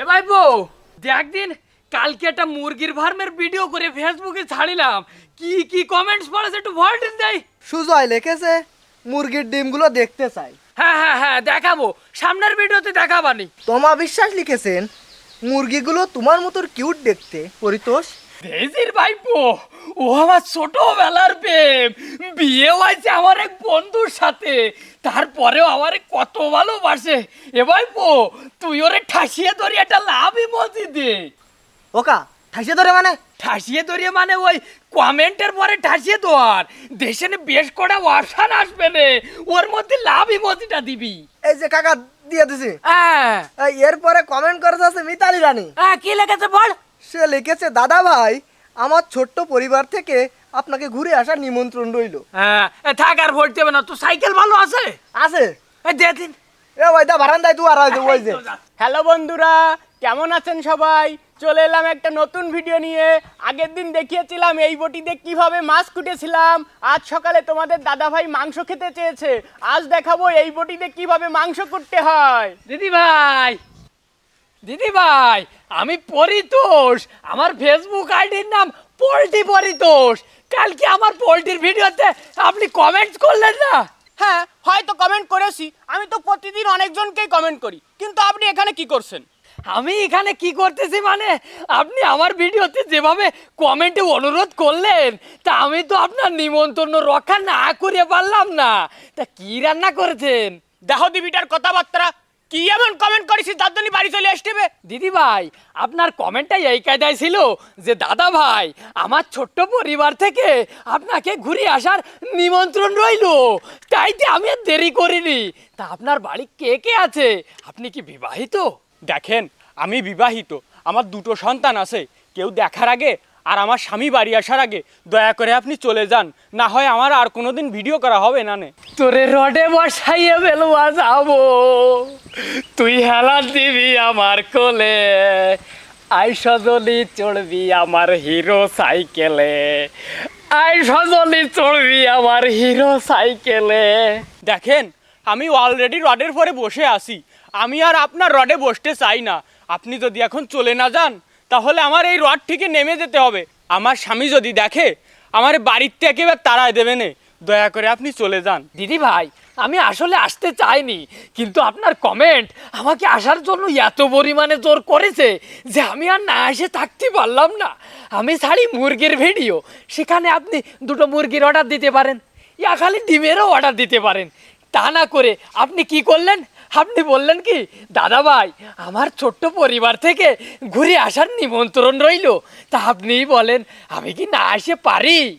এ ভাই বউ দেখ কালকে একটা মুরগির ফার্মের ভিডিও করে ফেসবুকে ছাড়িলাম। কি কি কমেন্টস পড়েছে একটু ভোল্টেজ দেয় সুজয় লিখেছে মুরগির ডিমগুলো দেখতে চাই। হ্যাঁ হ্যাঁ হ্যাঁ দেখাবো। সামনের ভিডিওতে দেখাবানি। তোমা বিশ্বাস লিখেছেন মুরগিগুলো তোমার মতো কিউট দেখতে পরিতোষ। ভেজির ভাইপো ও আমার ছোটবেলার প্রেম। বিয়ে হয়েছে আমার এক বন্ধুর সাথে। তারপরেও আমার কত ভালোবাসে। এ ভাইপো তুই ওরে ঠাসিয়ে ধরি একটা লাভ ইমোজি দে। ওকা ঠাসিয়ে ধরে মানে? ঠাসিয়ে ধরিয়ে মানে ওই কমেন্টের পরে ঠাসিয়ে দেওয়ার দেশে বেশ কটা অপশন আসবে নে ওর মধ্যে লাভ ইমোজিটা দিবি। এই যে কাকা দিয়ে দিছি। হ্যাঁ। এরপরে কমেন্ট করেছে মিতালি রানী। হ্যাঁ, কি লেগেছে বল? সে লিখেছে দাদা ভাই আমার ছোট্ট পরিবার থেকে আপনাকে ঘুরে আসার নিমন্ত্রণ রইল। হ্যাঁ এ, থাক আর ভরতে হবে না। তো সাইকেল ভালো আছে? আছে। এ, দে দিন। এ ওই দা বারান্দায় তুই আর ওই যে। ওই যে। হ্যালো বন্ধুরা কেমন আছেন সবাই? চলে এলাম একটা নতুন ভিডিও নিয়ে। আগের দিন দেখিয়েছিলাম এই বটিতে কীভাবে মাছ কুটেছিলাম। আজ সকালে তোমাদের দাদাভাই মাংস খেতে চেয়েছে। আজ দেখাবো এই বটিতে কীভাবে মাংস কুটতে হয়। দিদি ভাই দিদি ভাই আমি পরিতোষ। আমার ফেসবুক আইডির নাম পোল্ট্রি পরিতোষ। কালকে আমার পোল্ট্রির ভিডিওতে আপনি কমেন্টস করলেন না? হ্যাঁ হয়তো কমেন্ট করেছি। আমি তো প্রতিদিন অনেকজনকেই কমেন্ট করি। কিন্তু আপনি এখানে কি করছেন? আমি এখানে কি করতেছি মানে আপনি আমার ভিডিওতে যেভাবে কমেন্টে অনুরোধ করলেন তা আমি তো আপনার নিমন্ত্রণ রক্ষা না করে পারলাম না। তা কি রান্না করেছেন? দেহ দিবিটার কথাবার্তা কি এমন কমেন্ট করেছি তার জন্য বাড়ি চলে আসবে দিদি ভাই, আপনার কমেন্টটাই এই কায়দায় ছিল যে, দাদা ভাই, আমার ছোট্ট পরিবার থেকে আপনাকে ঘুরে আসার নিমন্ত্রণ রইল। তাইতে আমি আর দেরি করিনি। তা আপনার বাড়ি কে কে আছে? আপনি কি বিবাহিত? দেখেন, আমি বিবাহিত। আমার দুটো সন্তান আছে। কেউ দেখার আগে আর আমার স্বামী বাড়ি আসার আগে দয়া করে আপনি চলে যান। না হয় আমার আর কোনোদিন ভিডিও করা হবে না নে। তোরে রডে বসাইয়ে বেলুয়া যাব। তুই হেলা দিবি আমার কোলে। আই সজলি চড়বি আমার হিরো সাইকেলে। আই সজলি চড়বি আমার হিরো সাইকেলে। দেখেন আমি অলরেডি রডের পরে বসে আছি। আমি আর আপনার রডে বসতে চাই না। আপনি যদি এখন চলে না যান তাহলে আমার এই রড থেকে নেমে যেতে হবে। আমার স্বামী যদি দেখে, আমার বাড়িতে একেবারে তাড়ায় দেবে নে। দয়া করে আপনি চলে যান। দিদি ভাই, আমি আসলে আসতে চাইনি, কিন্তু আপনার কমেন্ট আমাকে আসার জন্য এত পরিমাণে জোর করেছে যে আমি আর না এসে থাকতে পারলাম না। আমি ছাড়ি মুরগির ভিডিও সেখানে আপনি দুটো মুরগির অর্ডার দিতে পারেন, ইয়া খালি ডিমেরও অর্ডার দিতে পারেন। তা না করে আপনি কি করলেন? আপনি বললেন কি দাদা ভাই আমার ছোট্ট পরিবার থেকে ঘুরে আসার নিমন্ত্রণ রইল। তা আপনিই বলেন, আমি কি না আসে পারি?